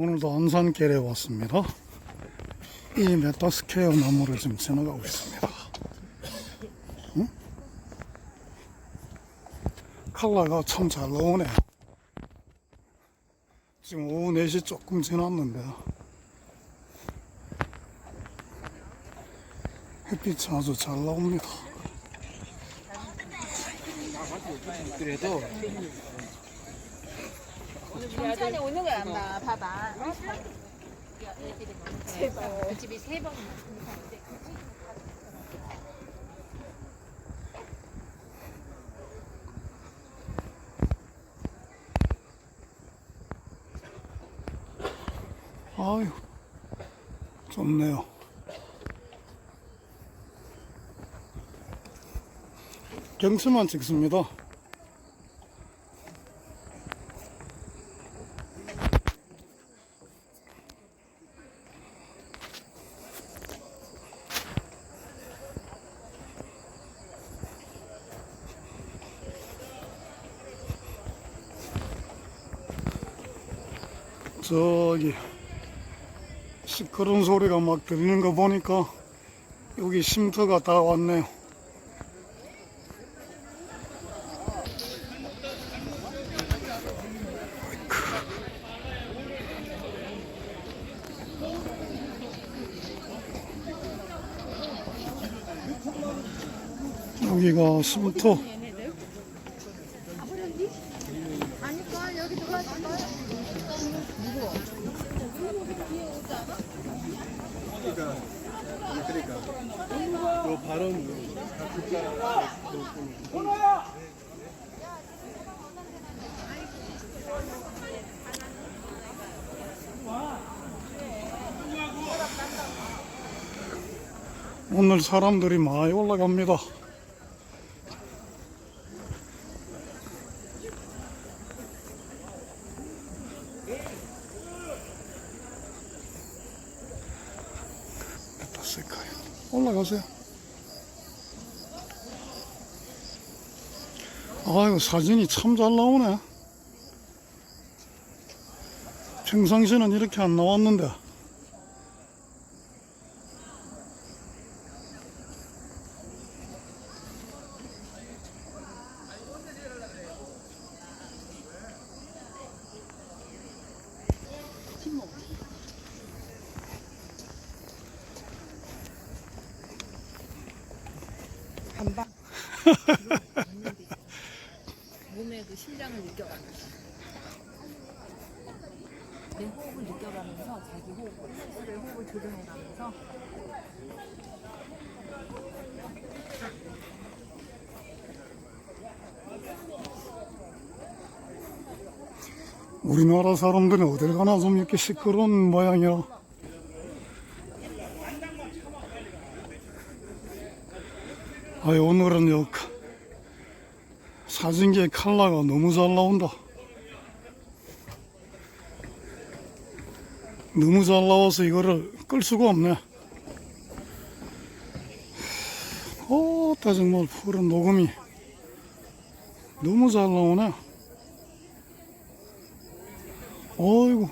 오늘도 안산길에 왔습니다. 이 메타스퀘어 나무를 지금 지나가고 있습니다. 응? 칼라가 참 잘 나오네요. 지금 오후 4시 조금 지났는데 햇빛이 아주 잘 나옵니다. 그래도 천천히 오는 거야, 엄마. 봐봐. 제발. 집이 세 번. 아유, 좋네요. 경치만 찍습니다. 저기 시끄러운 소리가 막 들리는 거 보니까 여기 쉼터가 다 왔네요. 여기가 쉼터. 사람들이 많이 올라갑니다. 올라가세요. 아이고 사진이 참 잘 나오네. 평상시는 이렇게 안 나왔는데. 반반. 몸의 그 심장을 느껴가면서. 내 호흡을 느껴가면서 자기 호흡, 스스로의 호흡을 조정해가면서 우리나라 사람들은 어딜 가나 좀 이렇게 시끄러운 모양이야. 아 오늘은 요 카- 사진기의 칼라가 너무 잘 나온다. 너무 잘 나와서 이거를 끌 수가 없네. 어따 정말 푸른 녹음이 너무 잘 나오네. 어이구.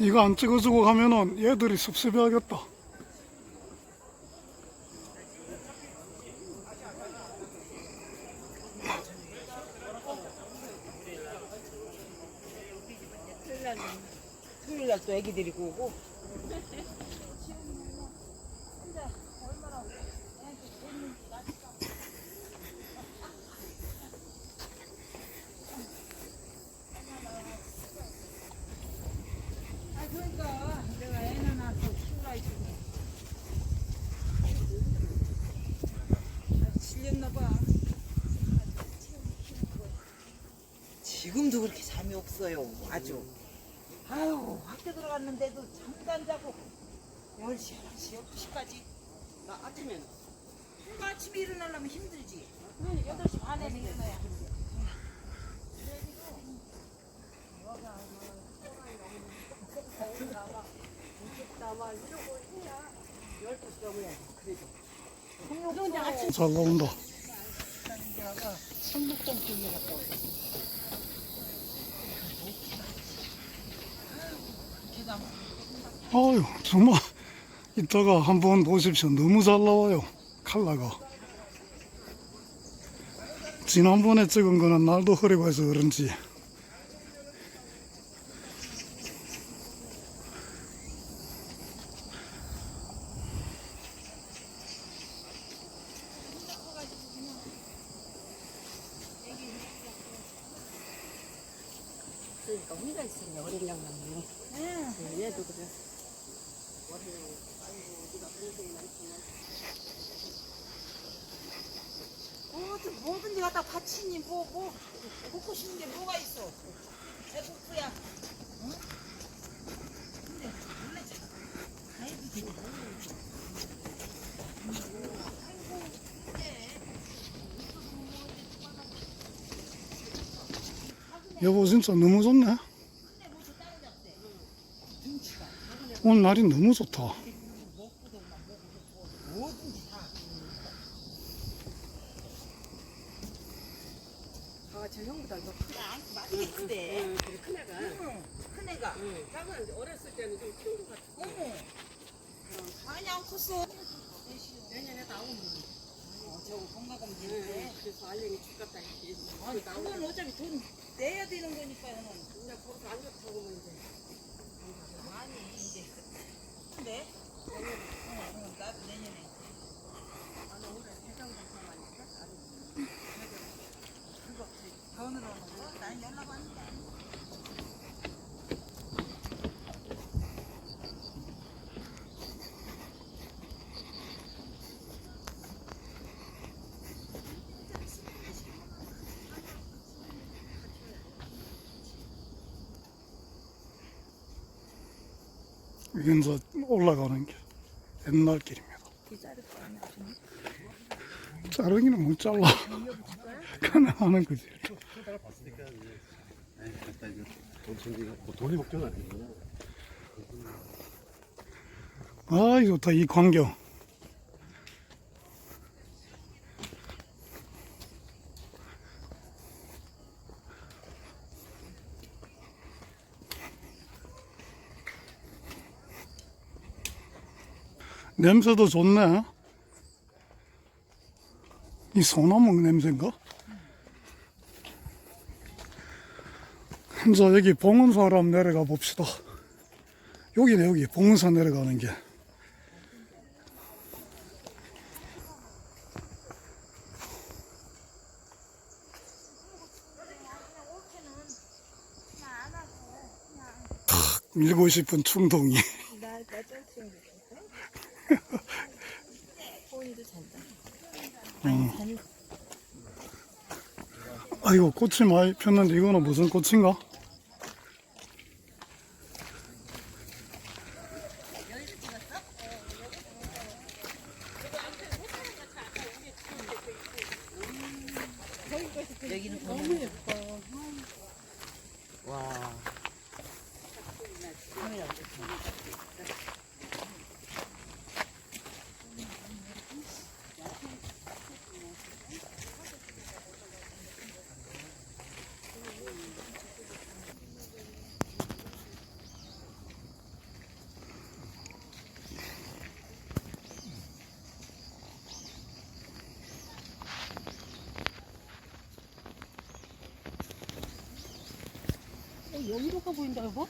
이거 안 찍어주고 가면은 얘들이 섭섭해하겠다. 토요일 날 또 애기 데리고 오고. 지금도 그렇게 잠이 없어요. 아주 들어갔는데도 안 자고 10시, 11시, 12시까지. 나 아침에는. 아침에 일어나려면 힘들지. 8시 반에 일어나야 잘 나온다. 아유, 정말 이따가 한번 보십시오. 너무 잘 나와요. 칼라가. 지난번에 찍은 거는 날도 흐리고 해서 그런지 그러니까 혼자 있으면 양반이요. 네. 얘도 그래. 뭐든지 갖다 바치니 뭐 뭐 먹고 싶은 게 뭐가 있어 배고프야 응? 근데 원래 아이고 되게 여보 진짜 너무 좋네. 오늘 날이 너무 좋다. 아, 저 형보다 더 크다. 많이 큰데 응, 그래, 큰 애가. 응, 큰 애가 응. 작은 어렸을 때는 좀 큰 것 같아. 어머 많이 안 컸어 내년에 나오면. 어, 저거 건강검진 응, 때 그래서 알랭이 죽겠다 이렇게. 아니 그건 어차피 돈 내야 되는 거니까는 그냥 거기서 안 좋다고 하면 이제. 아니 이제 근데 응, 응, 나도 내년에 나는 올해 검사하니까 그거 난 연락 왔는데 이건 저 올라가는 길. 옛날 길입니다. 자르기는 못 잘라. 그냥 하는 거지. 뭐 돈이 걱정 안 되구나. 아, 좋다, 이 광경. 냄새도 좋네. 이 소나무 냄새인가? 자, 여기 봉은사로 내려가 봅시다. 여기네, 여기. 봉은사 내려가는 게. 밀고 싶은 충동이. 나나 잔다. 아이고, 꽃이 많이 폈는데 이거는 무슨 꽃인가? 여기로가 보인다 여보?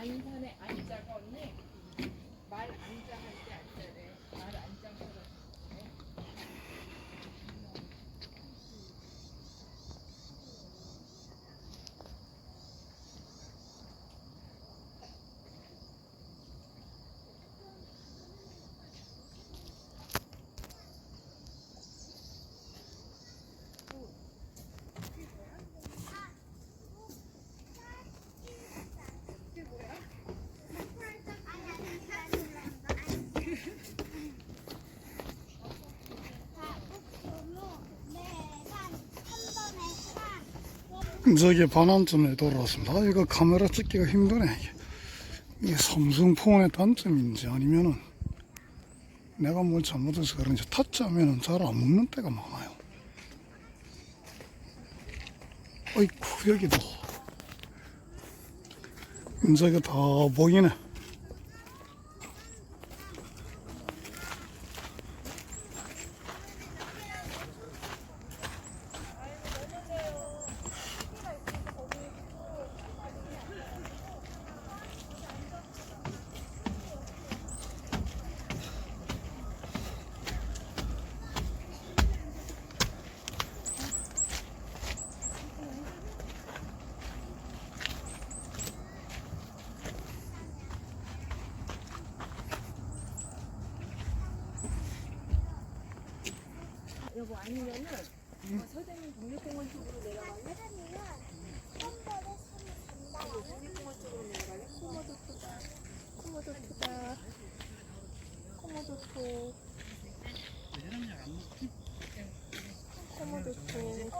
안산에 안자가 언니 말 안자 할 때 안자래 말 안자처럼 저기 반환점에 돌아왔습니다. 아, 이거 카메라 찍기가 힘드네. 이게. 이게 삼성폰의 단점인지 아니면은 내가 뭘 잘못해서 그런지 타짜면은 잘 안 먹는 때가 많아요. 어이쿠, 여기도. 저기 다 보이네. 여보 아니면은 어, 서대문 국립공원 쪽으로 내려갈래? 국립공원 쪽으로 내려갈래? 코모도토다. 코모도토다. 코모도토. 코모도토.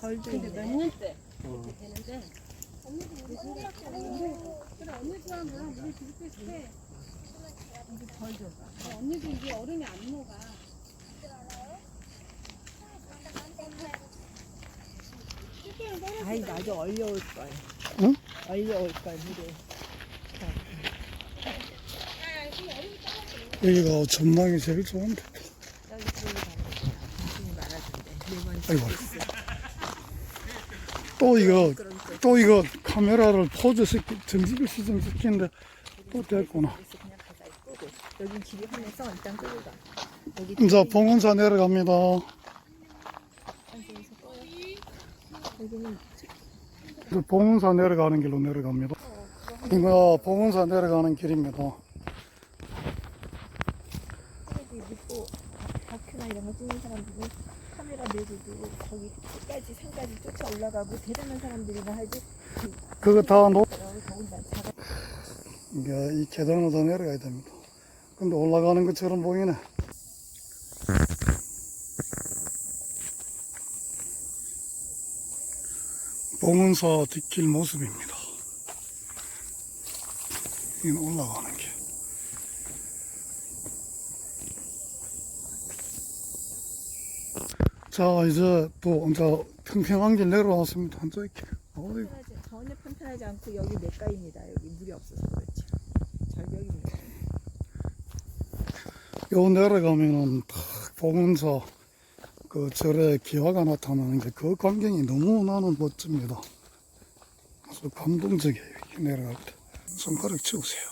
걸도 근데 몇 년 때? 되는데. 언니도 우리 그래 언니처럼 너랑 우리 비슷비슷해. 이제 덜 줘봐. 언니도 이게 얼음이 안 녹아. 아이 나도 얼려올 걸. 응? 얼려올 걸 물에. 여기가 전망이 제일 좋은데. 여기. 네번 아이고. 또 이거, 또 이거 카메라를 포즈 시키, 정지기 시정시키는데 또 됐구나. 여긴 길이 하면서 일단 끄고 가. 여기 이제 봉은사 내려갑니다. 여기서. 여기는 이제 봉은사 내려가는 길로 내려갑니다. 이거 봉은사 내려가는 길입니다. 여기 묻고 다큐나 이런 거 찍는 사람들은 카메라 내리고 거기 끝까지 산까지 쫓아 올라가고 대단한 사람들이나 하지. 그거 다 놓, 난 자가 이게 이 계단으로 다 내려가야 됩니다. 근데 올라가는 것처럼 보이네. 봉은사 뒷길 모습입니다. 이건 올라가는 길. 자, 이제 또 이제 평평한 길 내려왔습니다. 한쪽 길. 편하지, 전혀 편편하지 않고 여기 맥가입니다. 여기 물이 없어서 그렇지. 절벽입니다. 요 내려가면은 딱 보면서 그 절에 기화가 나타나는 게 그 광경이 너무 나는 멋집니다. 아주 감동적이에요. 이렇게 내려갈 때. 손가락 치우세요.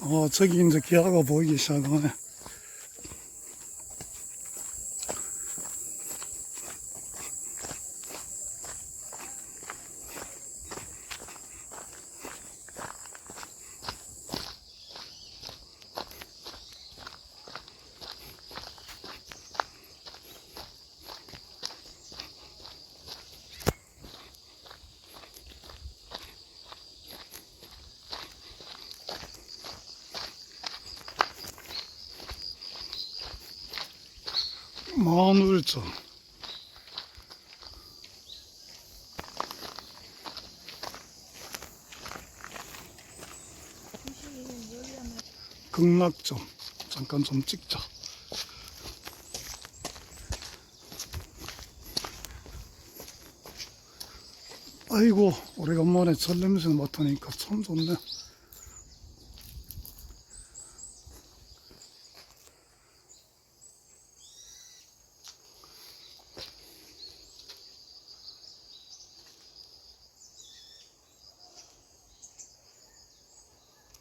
아, 저기 이제 기아가 보이기 시작하네. 마늘전. 극락점. 잠깐 좀 찍자. 아이고, 오래간만에 절 냄새 맡으니까 참 좋네.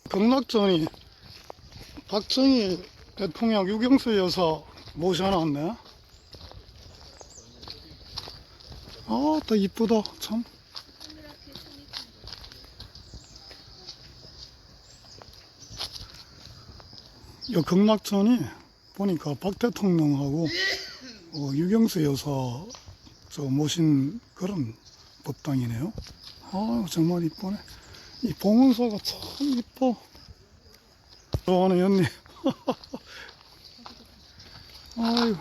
극락전이 박정희 대통령 유경수 여사 모셔놨네. 아, 또 이쁘다, 참. 이 극락전이 보니까 박 대통령하고 어, 유경수 여사 저 모신 그런 법당이네요. 아유 정말 이쁘네. 이 봉은사가 참 이뻐. 좋아하는 연님. 아유.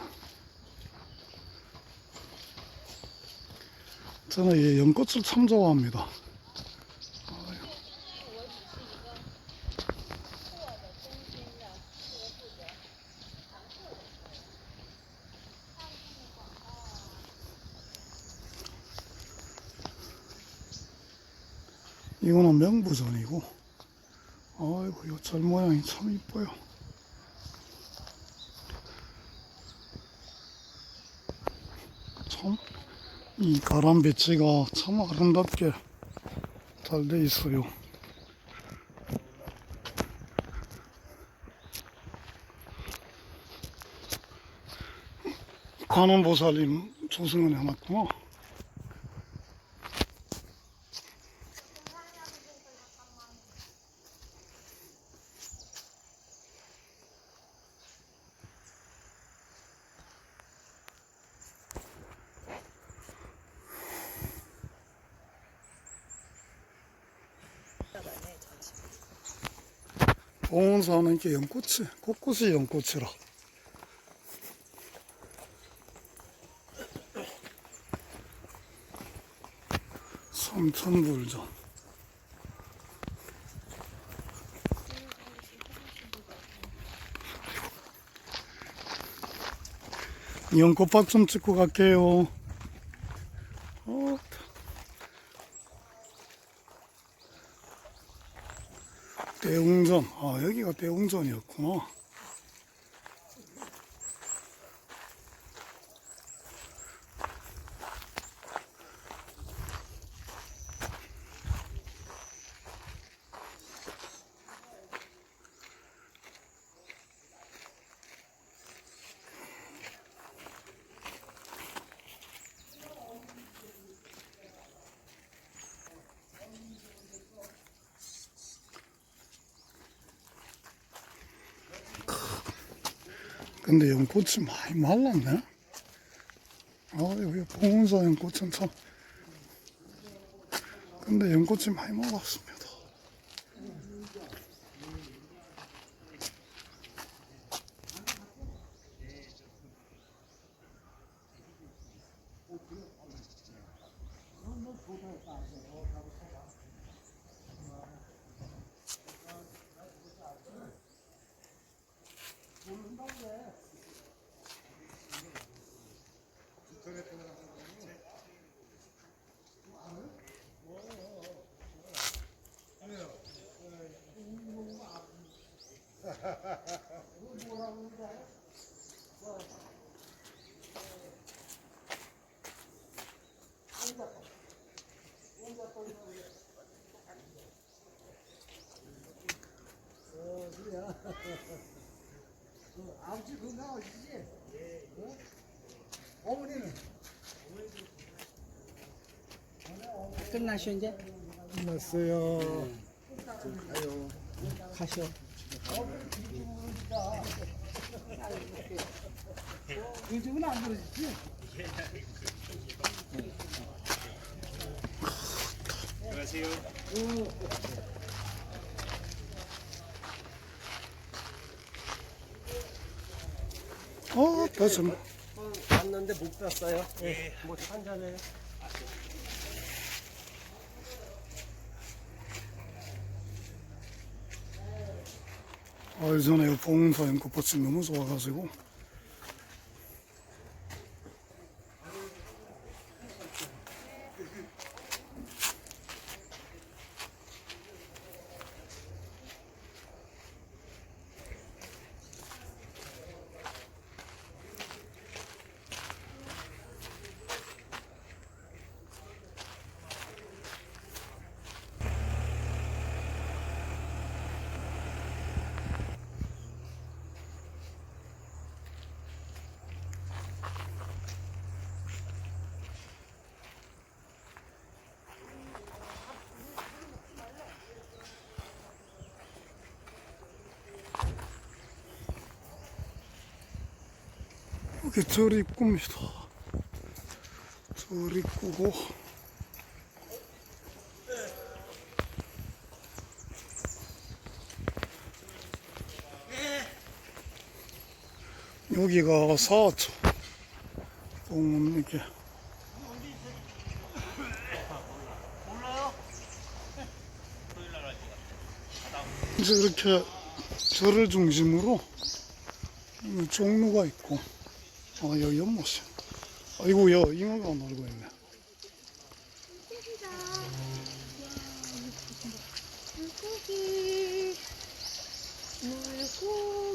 저는 이 연꽃을 참 좋아합니다. 이거는 명부전이고, 아이고, 이절 모양이 참 이뻐요. 참, 이 가람 배치가 참 아름답게 잘 돼 있어요. 관원보살님 조승을 해놨구나. 봉원사는 이게 연꽃이, 곳곳이 연꽃이라. 삼천불전. 연꽃밥 좀 찍고 갈게요. 어, 대웅전. 아, 여기가 대웅전이었구나. 근데 연 꽃이 많이 말랐네. 아, 여기 봉은사 연꽃은 참. 근데 연꽃이 많이 말랐습니다. 아버지 건강하시지? 어? 어머니는? 끝나셔 이제? 끝났어요. 가셔. 요즘은 안 그러시지? 어, 다시 왔는데 못 갔어요. 예. 뭐 한잔해. 아, 예전에 봉은사 연꽃밭이 너무 좋아가지고. 이렇게 절이 있습니다. 절. 끄고 여기가 사하초 공원 이렇게 이제 이렇게 절을 중심으로 이 종로가 있고 아 여기 연못이 아이고 야 잉어가 놀고 있네 물고기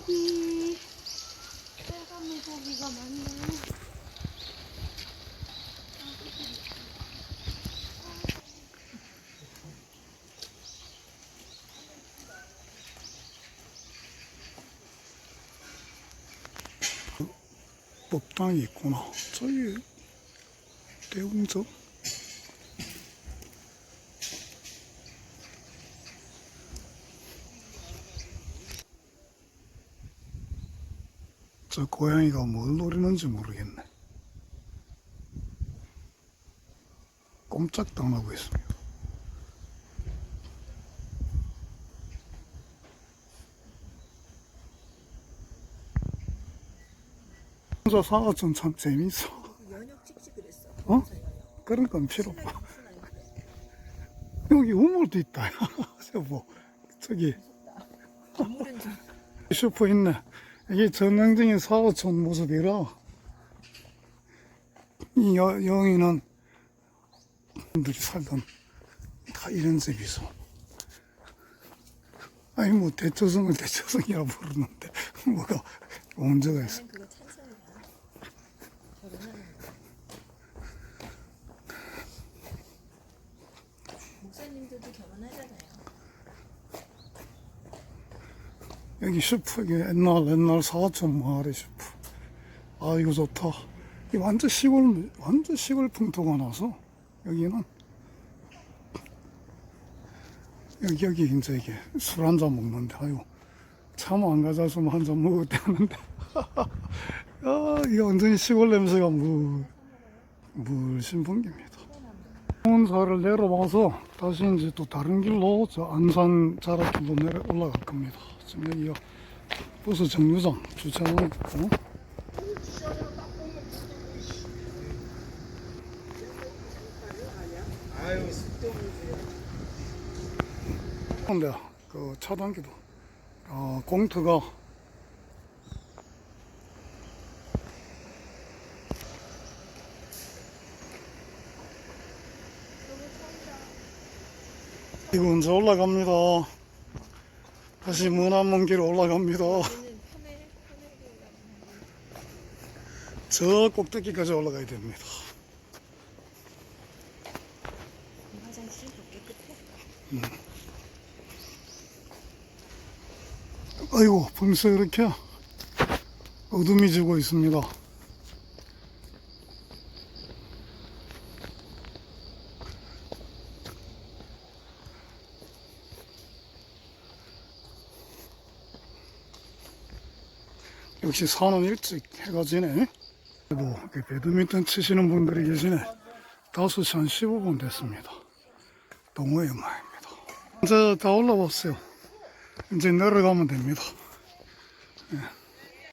물고기 빨간 물고기가 많네 법당이 있구나. 저기 대웅전 저 고양이가 뭘 노리는지 모르겠네. 꼼짝도 안 하고 있습니다 혼자 사과전 참 재밌어. 어? 그런 건 필요 없고. 여기 우물도 있다. 여보, 저기. 슈퍼 있네. 이게 전형적인 사업촌 모습이라, 이 여, 여기는, 들이 살던 다 이런 집이서. 아니, 뭐, 대초성을 대초성이라 부르는데, 뭐가 문제가 있어. 목사님들도 결혼하잖아요. 여기 슈프 이게 옛날 옛날 사촌 마을의 슈프 아 이거 좋다. 이 완전 시골 완전 시골 풍토가 나서 여기는 여기 여기 이제 이게 술 한 잔 먹는데 아유 참 안 가져왔으면 한 잔 먹을 때 하는데. 아 이게 완전히 시골 냄새가 물 물씬 풍깁니다. 홍사를 내려와서 다시 이제 또 다른 길로 저 안산 자락길로 내려 올라갈 겁니다. 지금 여기가 버스 정류장 주차장 있고 근데 그 차단기도 어, 공트가 이거 언제 올라갑니다. 다시 문화먼 길 올라갑니다. 저 꼭대기까지 올라가야 됩니다. 화장실 도 깨끗해. 아이고 벌써 이렇게 어둠이 지고 있습니다. 역시 산은 일찍 해가 지네. 이렇게 배드민턴 치시는 분들이 계시네. 5시 한 15분 됐습니다. 동호회 마입니다. 이제 다 올라왔어요. 이제 내려가면 됩니다. 예.